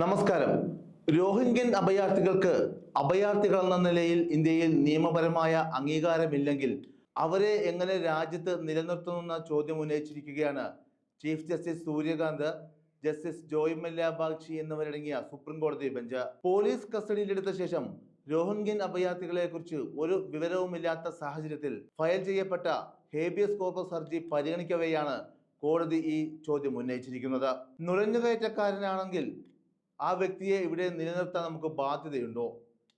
നമസ്കാരം. രോഹിംഗ്യൻ അഭയാർത്ഥികൾക്ക് അഭയാർത്ഥികൾ എന്ന നിലയിൽ ഇന്ത്യയിൽ നിയമപരമായ അംഗീകാരമില്ലെങ്കിൽ അവരെ എങ്ങനെ രാജ്യത്ത് നിലനിർത്തുമെന്ന ചോദ്യം ഉന്നയിച്ചിരിക്കുകയാണ് chief justice Suryakant justice Joy Mallya Bagchi എന്നിവരടങ്ങിയ സുപ്രീം കോടതി ബെഞ്ച്. പോലീസ് കസ്റ്റഡിയിലെടുത്ത ശേഷം രോഹിംഗ്യൻ അഭയാർത്ഥികളെ കുറിച്ച് ഒരു വിവരവുമില്ലാത്ത സാഹചര്യത്തിൽ ഫയൽ ചെയ്യപ്പെട്ട ഹേബിയസ് കോർപ്പസ് ഹർജി പരിഗണിക്കവെയാണ് കോടതി ഈ ചോദ്യം ഉന്നയിച്ചിരിക്കുന്നത്. നുഴഞ്ഞുകയറ്റക്കാരനാണെങ്കിൽ ആ വ്യക്തിയെ ഇവിടെ നിലനിർത്താൻ നമുക്ക് ബാധ്യതയുണ്ടോ?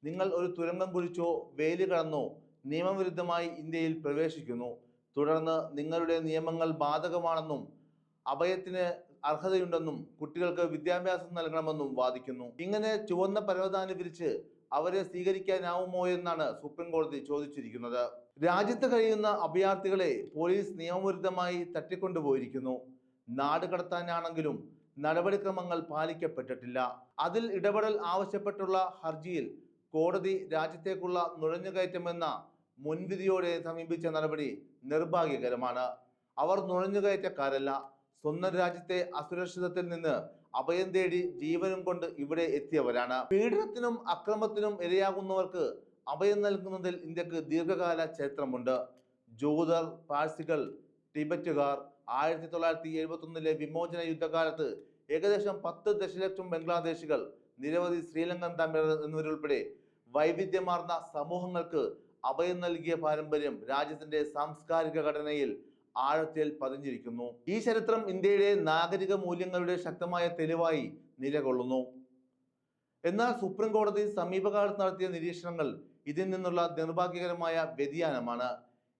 നിങ്ങൾ ഒരു തുരങ്കം കുഴിച്ചോ വേലി കടന്നോ നിയമവിരുദ്ധമായി ഇന്ത്യയിൽ പ്രവേശിക്കുന്നു. തുടർന്ന് നിങ്ങളുടെ നിയമങ്ങൾ ബാധകമാണെന്നും അഭയത്തിന് അർഹതയുണ്ടെന്നും കുട്ടികൾക്ക് വിദ്യാഭ്യാസം നൽകണമെന്നും വാദിക്കുന്നു. ഇങ്ങനെ ചുവന്ന പരവതാനി വിരിച്ച് അവരെ സ്വീകരിക്കാനാവുമോ എന്നാണ് സുപ്രീം കോടതി ചോദിച്ചിരിക്കുന്നത്. രാജ്യത്ത് കഴിയുന്ന അഭയാർത്ഥികളെ പോലീസ് നിയമവിരുദ്ധമായി തട്ടിക്കൊണ്ടുപോയിരിക്കുന്നു. നാട് കടത്താനാണെങ്കിലും നടപടിക്രമങ്ങൾ പാലിക്കപ്പെട്ടിട്ടില്ല. അതിൽ ഇടപെടൽ ആവശ്യപ്പെട്ടുള്ള ഹർജിയിൽ കോടതി രാജ്യത്തേക്കുള്ള നുഴഞ്ഞുകയറ്റമെന്ന മുൻവിധിയോടെ സമീപിച്ച നടപടി നിർഭാഗ്യകരമാണ്. അവർ നുഴഞ്ഞുകയറ്റക്കാരല്ല. സ്വന്തം രാജ്യത്തെ അസുരക്ഷിതത്തിൽ നിന്ന് അഭയം തേടി ജീവനും കൊണ്ട് ഇവിടെ എത്തിയവരാണ്. പീഡനത്തിനും അക്രമത്തിനും ഇരയാകുന്നവർക്ക് അഭയം നൽകുന്നതിൽ ഇന്ത്യയ്ക്ക് ദീർഘകാല ചരിത്രമുണ്ട് ജൂതർ പാഴ്സികൾ ടിബറ്റുകാർ ആയിരത്തി തൊള്ളായിരത്തി എഴുപത്തി ഒന്നിലെ വിമോചന യുദ്ധകാലത്ത് ഏകദേശം പത്ത് ദശലക്ഷം ബംഗ്ലാദേശികൾ നിരവധി ശ്രീലങ്കൻ തമിഴർ എന്നിവരുൾപ്പെടെ വൈവിധ്യമാർന്ന സമൂഹങ്ങൾക്ക് അഭയം നൽകിയ പാരമ്പര്യം രാജ്യത്തിന്റെ സാംസ്കാരിക ഘടനയിൽ ആഴത്തിൽ പതിഞ്ഞിരിക്കുന്നു. ഈ ചരിത്രം ഇന്ത്യയുടെ നാഗരിക മൂല്യങ്ങളുടെ ശക്തമായ തെളിവായി നിലകൊള്ളുന്നു. എന്നാൽ സുപ്രീം കോടതി സമീപകാലത്ത് നടത്തിയ നിരീക്ഷണങ്ങൾ ഇതിൽ നിന്നുള്ള നിർഭാഗ്യകരമായ വ്യതിയാനമാണ്.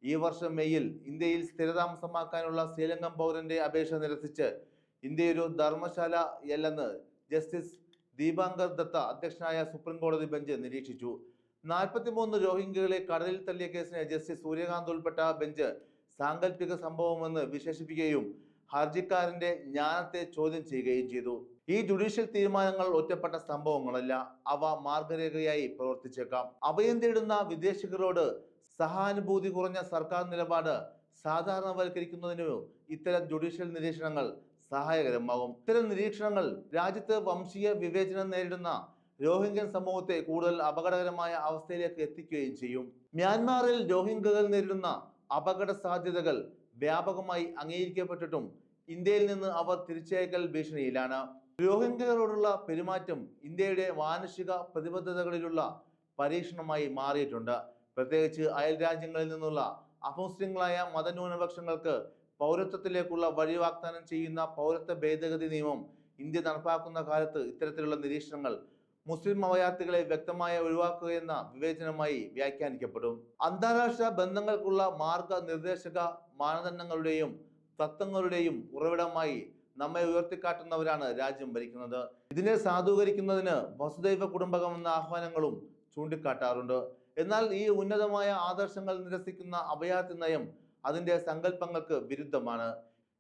ഈ വർഷം മെയ്യിൽ ഇന്ത്യയിൽ സ്ഥിരതാമസമാക്കാനുള്ള ശ്രീലങ്കൻ പൗരന്റെ അപേക്ഷ നിരസിച്ച് ഇന്ത്യ ഒരു ധർമ്മശാല അല്ലെന്ന് ജസ്റ്റിസ് ദീപാങ്കർ ദത്ത അധ്യക്ഷനായ സുപ്രീം കോടതി ബെഞ്ച് നിരീക്ഷിച്ചു. നാൽപ്പത്തിമൂന്ന് രോഹിംഗ്യകളെ കടലിൽ തള്ളിയ കേസിനെ ജസ്റ്റിസ് സൂര്യകാന്ത് ഉൾപ്പെട്ട ബെഞ്ച് സാങ്കല്പിക സംഭവമെന്ന് വിശേഷിപ്പിക്കുകയും ഹർജിക്കാരന്റെ ജ്ഞാനത്തെ ചോദ്യം ചെയ്യുകയും ചെയ്തു. ഈ ജുഡീഷ്യൽ തീരുമാനങ്ങൾ ഒറ്റപ്പെട്ട സംഭവങ്ങളല്ല. അവ മാർഗരേഖയായി പ്രവർത്തിച്ചേക്കാം. അഭയം തേടുന്ന വിദേശികളോട് സഹാനുഭൂതി കുറഞ്ഞ സർക്കാർ നിലപാട് സാധാരണവൽക്കരിക്കുന്നതിനു ഇത്തരം ജുഡീഷ്യൽ നിരീക്ഷണങ്ങൾ സഹായകരമാകും. ഇത്തരം നിരീക്ഷണങ്ങൾ രാജ്യത്ത് വംശീയ വിവേചനം നേരിടുന്ന രോഹിംഗ്യൻ സമൂഹത്തെ കൂടുതൽ അപകടകരമായ അവസ്ഥയിലേക്ക് എത്തിക്കുകയും ചെയ്യും. മ്യാൻമാറിൽ രോഹിംഗ്യകൾ നേരിടുന്ന അപകട സാധ്യതകൾ വ്യാപകമായി അംഗീകരിക്കപ്പെട്ടിട്ടും ഇന്ത്യയിൽ നിന്ന് അവർ തിരിച്ചയക്കൽ ഭീഷണിയിലാണ്. രോഹിംഗ്യകളോടുള്ള പെരുമാറ്റം ഇന്ത്യയുടെ മാനുഷിക പ്രതിബദ്ധതകളിലുള്ള പരീക്ഷണമായി മാറിയിട്ടുണ്ട്. പ്രത്യേകിച്ച് അയൽ രാജ്യങ്ങളിൽ നിന്നുള്ള അമുസ്ലിങ്ങളായ മതന്യൂനപക്ഷങ്ങൾക്ക് പൗരത്വത്തിലേക്കുള്ള വഴി വാഗ്ദാനം ചെയ്യുന്ന പൗരത്വ ഭേദഗതി നിയമം ഇന്ത്യ നടപ്പാക്കുന്ന കാലത്ത് ഇത്തരത്തിലുള്ള നിരീക്ഷണങ്ങൾ മുസ്ലിം അഭയാർത്ഥികളെ വ്യക്തമായി ഒഴിവാക്കുകയെന്ന വിവേചനമായി വ്യാഖ്യാനിക്കപ്പെടും. അന്താരാഷ്ട്ര ബന്ധങ്ങൾക്കുള്ള മാർഗനിർദ്ദേശക മാനദണ്ഡങ്ങളുടെയും തത്വങ്ങളുടെയും ഉറവിടമായി നമ്മെ ഉയർത്തിക്കാട്ടുന്നവരാണ് രാജ്യം ഭരിക്കുന്നത്. ഇതിനെ സാധൂകരിക്കുന്നതിന് വസുദൈവ കുടുംബകം എന്ന ആഹ്വാനങ്ങളും ചൂണ്ടിക്കാട്ടാറുണ്ട്. എന്നാൽ ഈ ഉന്നതമായ ആദർശങ്ങൾ നിരസിക്കുന്ന അഭയാർത്ഥി നയം അതിന്റെ സങ്കല്പങ്ങൾക്ക് വിരുദ്ധമാണ്.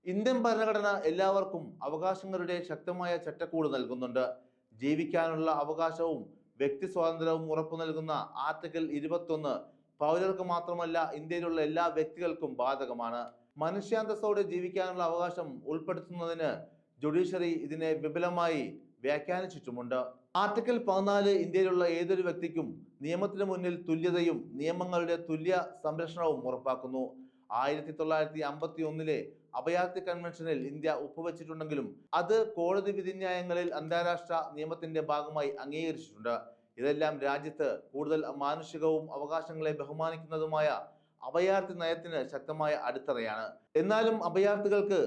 ഇന്ത്യൻ ഭരണഘടന എല്ലാവർക്കും അവകാശങ്ങളുടെ ശക്തമായ ചട്ടക്കൂട് നൽകുന്നുണ്ട്. ജീവിക്കാനുള്ള അവകാശവും വ്യക്തി സ്വാതന്ത്ര്യവും ഉറപ്പു നൽകുന്ന ആർട്ടിക്കിൾ ഇരുപത്തൊന്ന് പൗരർക്ക് മാത്രമല്ല ഇന്ത്യയിലുള്ള എല്ലാ വ്യക്തികൾക്കും ബാധകമാണ്. മനുഷ്യാന്തസ്സോടെ ജീവിക്കാനുള്ള അവകാശം ഉൾപ്പെടുത്തുന്നതിന് ജുഡീഷ്യറി ഇതിനെ വിപുലമായി വ്യാഖ്യാനിച്ചിട്ടുമുണ്ട്. ആർട്ടിക്കിൾ പതിനാല് ഇന്ത്യയിലുള്ള ഏതൊരു വ്യക്തിക്കും നിയമത്തിന് മുന്നിൽ തുല്യതയും നിയമങ്ങളുടെ തുല്യ സംരക്ഷണവും ഉറപ്പാക്കുന്നു. ആയിരത്തി തൊള്ളായിരത്തി അമ്പത്തി ഒന്നിലെ അഭയാർത്ഥി കൺവെൻഷനിൽ ഇന്ത്യ ഒപ്പുവെച്ചിട്ടുണ്ടെങ്കിലും അത് കോടതി വിധിന്യായങ്ങളിൽ അന്താരാഷ്ട്ര നിയമത്തിന്റെ ഭാഗമായി അംഗീകരിച്ചിട്ടുണ്ട്. ഇതെല്ലാം രാജ്യത്ത് കൂടുതൽ മാനുഷികവും അവകാശങ്ങളെ ബഹുമാനിക്കുന്നതുമായ അഭയാർത്ഥി നയത്തിന് ശക്തമായ അടിത്തറയാണ്. എന്നാലും അഭയാർത്ഥികൾക്ക്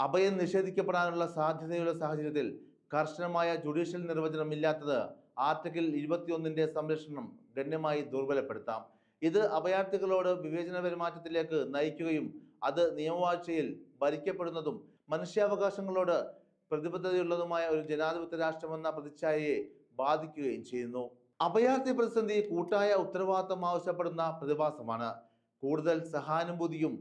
അഭയം നിഷേധിക്കപ്പെടാനുള്ള സാധ്യതയുള്ള സാഹചര്യത്തിൽ കർശനമായ ജുഡീഷ്യൽ നിർവചനം ഇല്ലാത്തത് ആർട്ടിക്കിൾ ഇരുപത്തിയൊന്നിന്റെ സംരക്ഷണം ഗണ്യമായി ദുർബലപ്പെടുത്താം. ഇത് അഭയാർത്ഥികളോട് വിവേചന പെരുമാറ്റത്തിലേക്ക് നയിക്കുകയും അത് നിയമവാഴ്ചയിൽ ഭരിക്കപ്പെടുന്നതും മനുഷ്യാവകാശങ്ങളോട് പ്രതിബദ്ധതയുള്ളതുമായ ഒരു ജനാധിപത്യ രാഷ്ട്രമെന്ന പ്രതിച്ഛായയെ ബാധിക്കുകയും ചെയ്യുന്നു. അഭയാർത്ഥി പ്രതിസന്ധി കൂട്ടായ ഉത്തരവാദിത്തം ആവശ്യപ്പെടുന്ന പ്രതിഭാസമാണ്. കൂടുതൽ സഹാനുഭൂതിയും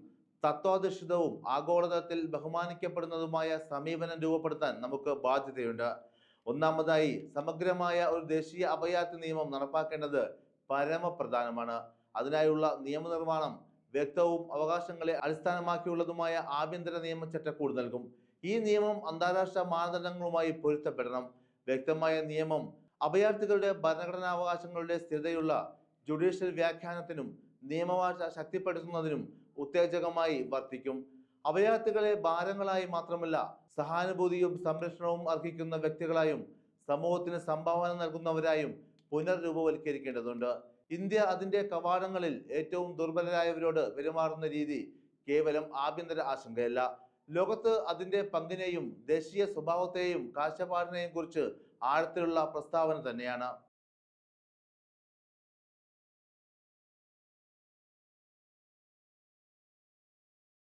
തത്വാധിഷ്ഠിതവും ആഗോളതലത്തിൽ ബഹുമാനിക്കപ്പെടുന്നതുമായ സമീപനം രൂപപ്പെടുത്താൻ നമുക്ക് ബാധ്യതയുണ്ട്. ഒന്നാമതായി സമഗ്രമായ ഒരു ദേശീയ അഭയാർത്ഥി നിയമം നടപ്പാക്കേണ്ടത് പരമപ്രധാനമാണ്. അതിനായുള്ള നിയമനിർമ്മാണം വ്യക്തവും അവകാശങ്ങളെ അടിസ്ഥാനമാക്കിയുള്ളതുമായ ആഭ്യന്തര നിയമ ചട്ടക്കൂട് നൽകും. ഈ നിയമം അന്താരാഷ്ട്ര മാനദണ്ഡങ്ങളുമായി പൊരുത്തപ്പെടണം. വ്യക്തമായ നിയമം അഭയാർത്ഥികളുടെ ഭരണഘടനാവകാശങ്ങളുടെ സ്ഥിരതയുള്ള ജുഡീഷ്യൽ വ്യാഖ്യാനത്തിനും നിയമവാഴ്ച ശക്തിപ്പെടുത്തുന്നതിനും ഉത്തേജകമായി വർത്തിക്കും. അഭയാർത്ഥികളെ ഭാരങ്ങളായി മാത്രമല്ല സഹാനുഭൂതിയും സംരക്ഷണവും അർഹിക്കുന്ന വ്യക്തികളായും സമൂഹത്തിന് സംഭാവന നൽകുന്നവരായും പുനർരൂപവൽക്കരിക്കേണ്ടതുണ്ട്. ഇന്ത്യ അതിന്റെ കവാടങ്ങളിൽ ഏറ്റവും ദുർബലരായവരോട് പെരുമാറുന്ന രീതി കേവലം ആഭ്യന്തര ആശങ്കയല്ല. ലോകത്ത് അതിന്റെ പങ്കിനെയും ദേശീയ സ്വഭാവത്തെയും കാഴ്ചപ്പാടിനെയും കുറിച്ച് ആഴത്തിലുള്ള പ്രസ്താവന തന്നെയാണ്.